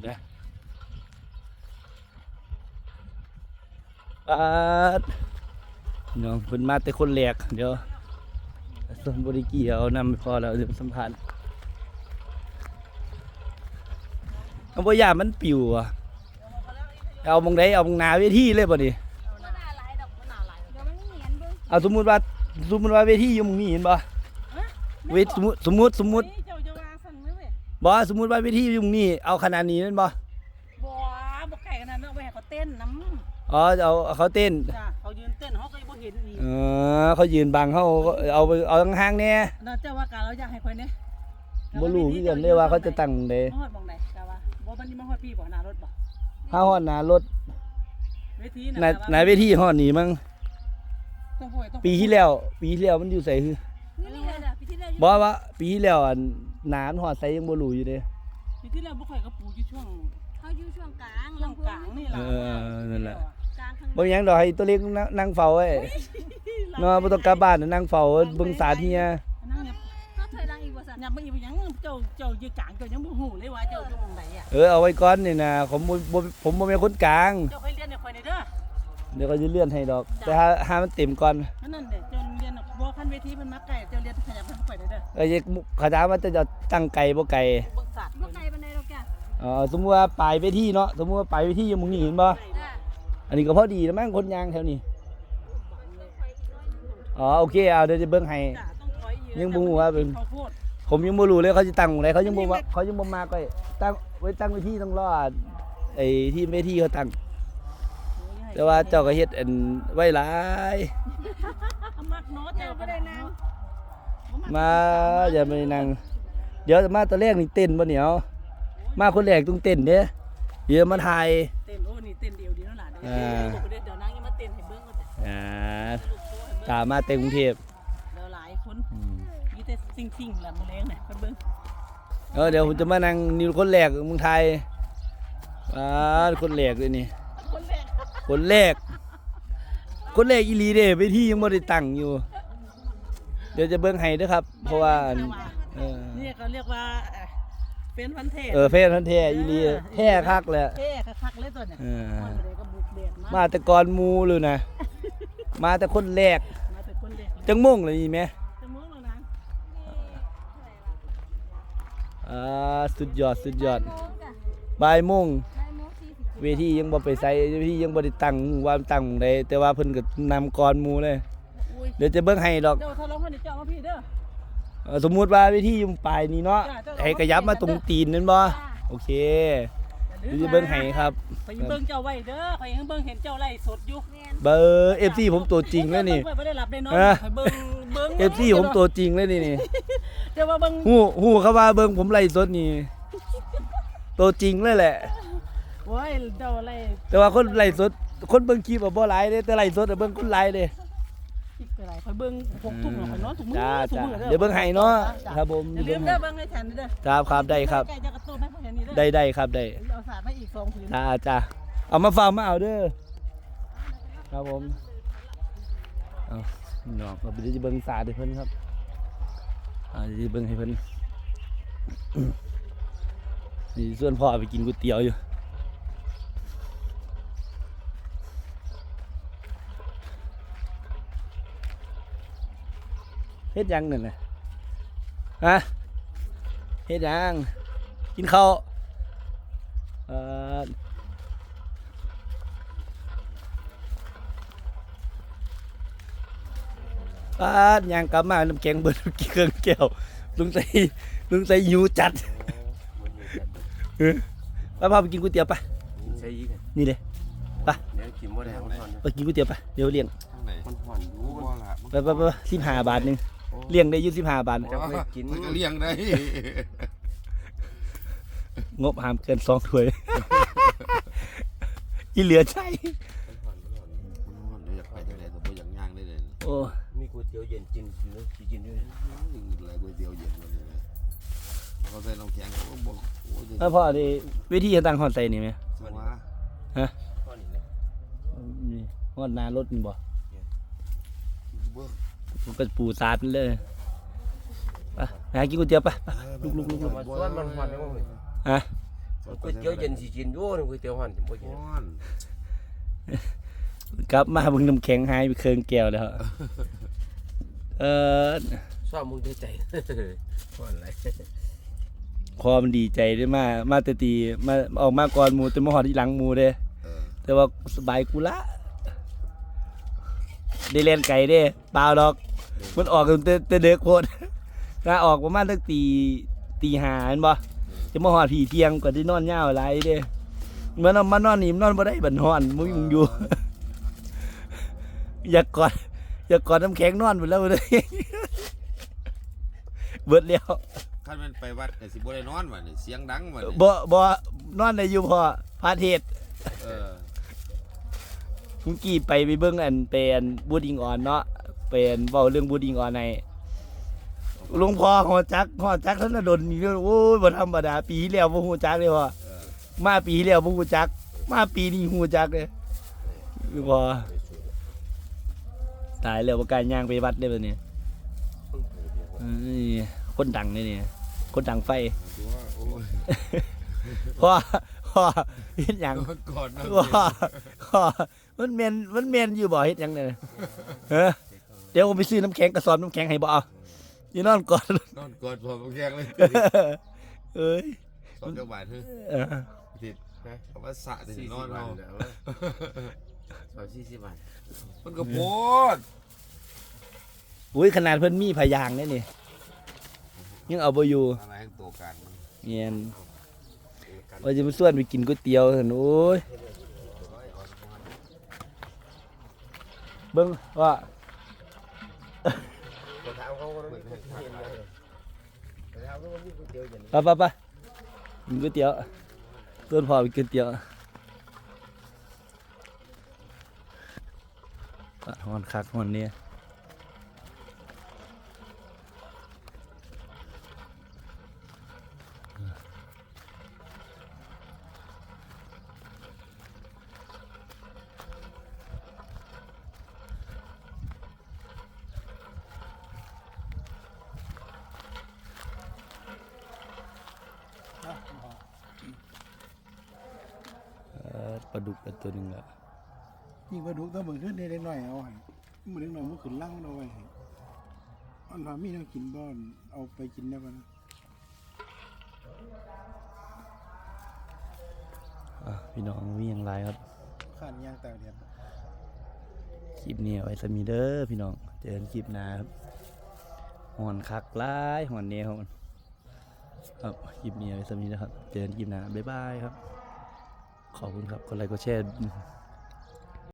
คุณนะปาดน้องเพิ่นมาแต่คนแรกเดี๋ยวส่วนบริกี้เอานำไปพอแล้วเดี๋ยวสัมภาษณ์เอาบ่ยานมันปิวอะเอามองได้เอามองหนาเวทีเลยบ่นี่บ่น่าหลายดอกบ่น่าหลายเดี๋ยวมันเหนียนเบิ่งเอาสมมุติว่าสมมุติว่าเวทีอยู่หมองนี้เห็นบ่เวทสมมุติสมมุติสมมุติ เจ้าจะวางสั่น ไหมเว้ยบ่สมมุติว่าเวทีอยู่หม้องนี้เอาขนาดนี้แม่นบ่บ่บ่ไก่ขนาดนั้นเอาไปให้เขาเต้นน้อ๋อเอาเอาเขาเต้นำจ้ะเขายืนเต้นเขาก็บ่เห็นนี่เออเขายืนบังเขาเอาไปเอาห่างๆแน่เราเจ้าว่าการเราอยากให้คนนี้บ่รู้คือกันเลยว่าเขาจะตั้งใดมาฮอดบ่งใดกะว่าบ่มันนี่มาฮอดพี่บ่หน้ารถบ่ถ้าฮอดหน้ารถเวทีหน้าหน้าเวทีฮอดนี่มั้งต้องห้อยต้องปีที่แล้ว ปีที่แล้วมันอยู่ไสคือนี่นี่เลยจ้ะพี่ที่แล้วอยู่บ่ว่าปีที่แล้วอัน หน้ามันฮอดไสยังบ่รู้อยู่เด้ปีที่แล้วบ่ค่อยก็ปลูกอยู่ช่วงเขาอยู่ช่วงกลางช่วงกลางนี่ล่ะเออนั่นแหละกลางข้างบ่มีหยังดอกให้ตัวเล็กนั่งนั่งเฝ้าไว้เนาะบ่ต้องกลับบ้านนั่งเฝ้าเบิ่งสาดเฮียนั่งเนี่ยเขาถอยหลังอีกบ่สั่นยับบ่อีกยังเจ้าเจ้ายืนกลางเจ้ายังบ่ฮู้เลยว่าเจ้าอยู่หม่องใดอะเออเอาไว้ก่อนนี่นะผมบ่บ่ผมบ่เป็นคนกลางเจ้าเคยเรียนในข่อยนี่เด้อเดี๋ยวก็จะเลื่อนให้ดอก แต่ถ้าหามันเต็มก่อนนั่นนั่นเด้ เจ้าเรียนบ่คันเวทีเพิ่นมาไกลเจ้าเรียนขยับให้ข่อยได้เด้อเอ้ยเขาถามว่าจะจะตั้งไก่บ่ไก่เบิ่งศาสตร์บ่ไกลปานใดดอกจ้ะเอ๋อสมมุติว่าปลายไปที่เนาะสมมุติว่าปลายไปที่อยู่หมึงนี่เห็นบ่จ้ะอันนี้ก็พอดีแล้วมั้งคนยางแถวนี้อ๋อโอเคเอาเดี๋ยวจะเบิ่งให้ จ้ะต้องถอยอีกยังบ่ฮู้ว่าเป็น ข้าวโพดผมยังบ่รู้เลยเขาจะตั้งตรงไหนเขายังบ่ว่าเขายังบ่มาก็ตั้งไว้ตั้งไว้ที่ต้องรอไอ้ที่เวทีเขาตั้ง แต่ว่าเจ้าก็เฮ็ดอันไว้หลาย มักเนาะเจ้าก็ได้นางมาอย่าไปนั่งเดี๋ยวมาตอนแรกนี่เต้นบ่เหนียว มาคนแรกต้องเต้นเด้เดี๋ยวมาถ่ายเต้นโอ้นี่เต้นเดียวดีเนาะล่ะเดี๋ยวอ่าเดี๋ยวเดี๋ยวนางยังมาเต้นให้เบิ่งก็ได้อ่าลูกโชว์ให้เบิ่งตามมาเต็มกรุงเทพเดี๋ยวหลายคนอืมมีแต่สิ่งๆแหละมื้อแลงน่ะเพิ่นเบิ่งเออเดี๋ยวผมจะมานั่งนี่คนแรกเมืองไทยอ่าคนแรกเลยนี่คนแรกคนแรก คนแรกอีหลีเด้ไปที่ยังบ่ได้ตั้งอยู่ เดี๋ยวจะเบิ่งให้เด้อครับ เพราะว่าอันเออนี่เขาเรียกว่าเอ่อเป็นพันเทศเออเพศพันธุ์แท้อีหลีแท้คักแหละ เท่คักๆเลยตัวเนี่ยเออมันบ่ได้ก็บุกเดดมามาแต่ก่อนหมูเลยนะ มาแต่คนแรก มาแต่คนแรกจังม่งเลยนี่แหม่จะมื้อแล้วนางอ่าสุดยอดสุดยอดโมงจ้ะบ่ายโมงบ่ายโมง40 เวทียังบ่ไปใส่เวทียังบ่ได้ตั้งว่าตั้งใดแต่ว่าเพิ่นก็นำก่อนหมู่เลยอุ้ยเดี๋ยวจะเบิ่งให้ดอกเดี๋ยวถ้าร้องให้เดี๋ยวเจ้ามาพี่เด้อ เอ่อสมมุติว่าเวทีอยู่ปลายนี่เนาะจ้ะเจ้าให้กระยับมาตรงตีนนั่นบ่โอเคเดี๋ยวจะเบิ่งให้ครับ ไปเบิ่งเจ้าไว้เด้อไปยังเบิ่งเห็นเจ้าไล่สดอยู่แม่นเบอร์ FC ผมตัวจริงเลยนี่เบิ่งบ่ได้หลับได้นอนเออ ไปเบิ่งเบิ่ง FC ผมตัวจริงเลยนี่นี่เดี๋ยวว่าเบิ่งฮู้ฮู้เขาว่าเบิ่งผมไล่สดนี่ ตัวจริงเลยแหละ โอ้ยเจ้าไล่แต่ว่าคนไล่สด คนเบิ่งคลิปอะบ่หลายเด้แต่ไล่สดอะเบิ่งคนหลายเด้คิดไปหลายไปเบิ่งหกทุ่มแล้วไปนอนถุงมือจ้าถุงจ้ามือเดี๋ยวเบิ่งให้เนาะจ้ครับผมอย่าลืมเด้อเบิ่งให้ฉันเด้อครับครับได้ครับ ใกล้จะกระตุ้นให้พวกนี้เด้อได้ได้ครับได้เอาสาดมาอีกสองผืนจ้าจ้าเอามาฝากมาเอาเด้อครับผมเอาน้องเราไปจะเบิ่งสาดให้เพิ่นครับอ่าจะเบิ่งให้เพิ่นนี่ส่วนพ่อไปกินก๋วยเตี๋ยวอยู่ เฮ็ดหยังนั่นน่ะฮะเฮ็ดหยังกินข้าวเอ่อปาดยางกลับมาน้ำแข็งเบิดเครื่องแก้วลุงใส่ลุงใส่หิวจัดเออไปพาไปกินก๋วยเตี๋ยวไปใช่อีกอะนี่เลยเดี๋ยวกินบ่ได้มันห่อนไปกินก๋วยเตี๋ยวไปเดี๋ยวเลี้ยงมันห่อนอยู่มันไปไปไปสิบห้าบาทหนึง เลี้ยงได้อยี่สิบห้าบาทจะไม่กินมันก็เลี้ยงได้ งบห้ามเกินสองถ้วย อีเหลือใช่อยากไปได้เลยแต่บ่อยากย่างได้เลยโอ้มีก๋วยเตี๋ยวเย็นกินอยู่นะสิกินด้วยนะอะไรก๋วยเตี๋ยวเย็นมาเลยเขาใส่น้ำแข็งเขาก็บอกโอ้ยแล้วพ่อดีวิธีจะตั้งหอนใส่นี่ไหมสว่าห่อนอีกเลยนี่หอนหนารถนี่บ่เบิ่ง ผมก็ปูสาดมันเลยไปไปหากินก๋วยเตี๋ยวไปไปลุกลุกลุกลุกมาส่วนมันห่อนได้บ่เว้ยฮะสก๋วยเตี๋ยวเย็นสิกินอยู่นี่ก๋วยเตี๋ยวห่อนบ่กิน ฮ้อนกลับมาเบิ่งน้ำแข็งหายไปเครื่องแก้วแล้วเออชอบมึงได้ใจห่อนไรพอมันดีใจได้มา มาแต่ตีมาออกมาก่อนหมูแต่มาหอดที่หลังหมูเด้ เออแต่ว่าสบายกูละ ได้เล่นไก่เด้เปล่าดอก มันออกกันแต่แต่เด็กโคตรถ้าออกประมาณตั้งตีตีหาเห็นบ่จะมาหอดผีเที่ยงกว่าที่นอนยาวหลายเด้มันมานอนนี่มันนอนบ่ได้บันหอนมึงมึงอยู่ อยากกอดอยากกอดน้ำแข็งนอนหมดแล้วเลยเบิดแล้วคันมันไปวัดก็สิบ่ได้นอนว่ะนี่เสียงดังว่ะนี่บ่บ่นอนได้อยู่พอพาเทศเออ เมื่อกี้ไปไปเบิ่งอันเป็นบูดิงออนเนาะเป็นเว้าเรื่องบูดิงออนในหลวงพ่อฮอจักฮอจักท่านนะดนนี่โอ้ยบ่ธรรมดาปีที่แล้วบ่ฮู้จักเลยพ่อเออมาปีที่แล้วบ่ฮู้จัก มาปีนี้ฮู้จักเลยหลวงพ่อตายแล้วบ่กล้าย่างไปวัดได้บัดนี้เอ้ยคนดังเลยเนี่ยคนดังไฟดูว่าโอ้ยพ่อพ่อเฮ็ดหยังก่อนนะว่าว่า มันเมนมันเมนอยู่บ่เฮ็ดหยังเนี่ยเฮ้เดี๋ยวผมไปซื้อน้ำแข็งกระสอบน้ำแข็งให้บ่เอาอยู่นอนก่อน นอนกอดพอแข็งเลยเอ้ยสองจังหวัดเฮ้ยเออผิดคำว่าสระจะสี่นสิอนบบาเอาทแล้วสองสี่สิบบาทมันก็โพดอุ้ยขนาดเพิ่นมีพยางค์เนี่ยนี่ยังเอาบ่อยู่อะไรให้ตัวการมันเงียนว่าจะมาส่วนไปกินก๋วยเตี๋ยวหั่นโอ้ย เบิ้งว่าไปถามเขาว่ามันเป็นเย็นเลยไปมเขาว่ามีก๋วยเตี๋ยวเย็นไปไปไปกินก๋วยเตี๋ยวต้นพ่อไปกินก๋วยเตี๋ยวหอนคักหอนเนี่ยาดุกอันตัวหนึงอะยิ่งกระดูกต้องเบิ่งขึ้นได้หน่อยเอาให้มือเล็กหน่อยมันขึ้นล่างเอาไว้ให้อันว่ามีแนวกินบ่อนเอาไปกินได้บ่นะอะพี่น้องมีอย่างไรครับข้านย่างตากแดดคลิปนี้เอาไว้สมีเด้อพี่น้องเจอกันคลิปหน้าครับหอนคักหลายหอนเนี้ยครับครับคลิปนี้เอาไว้สมีนะครับ เจอกันคลิปหน้าบ๊ายบายครับ ขอบคุณครับคนไลค์ก็แชร์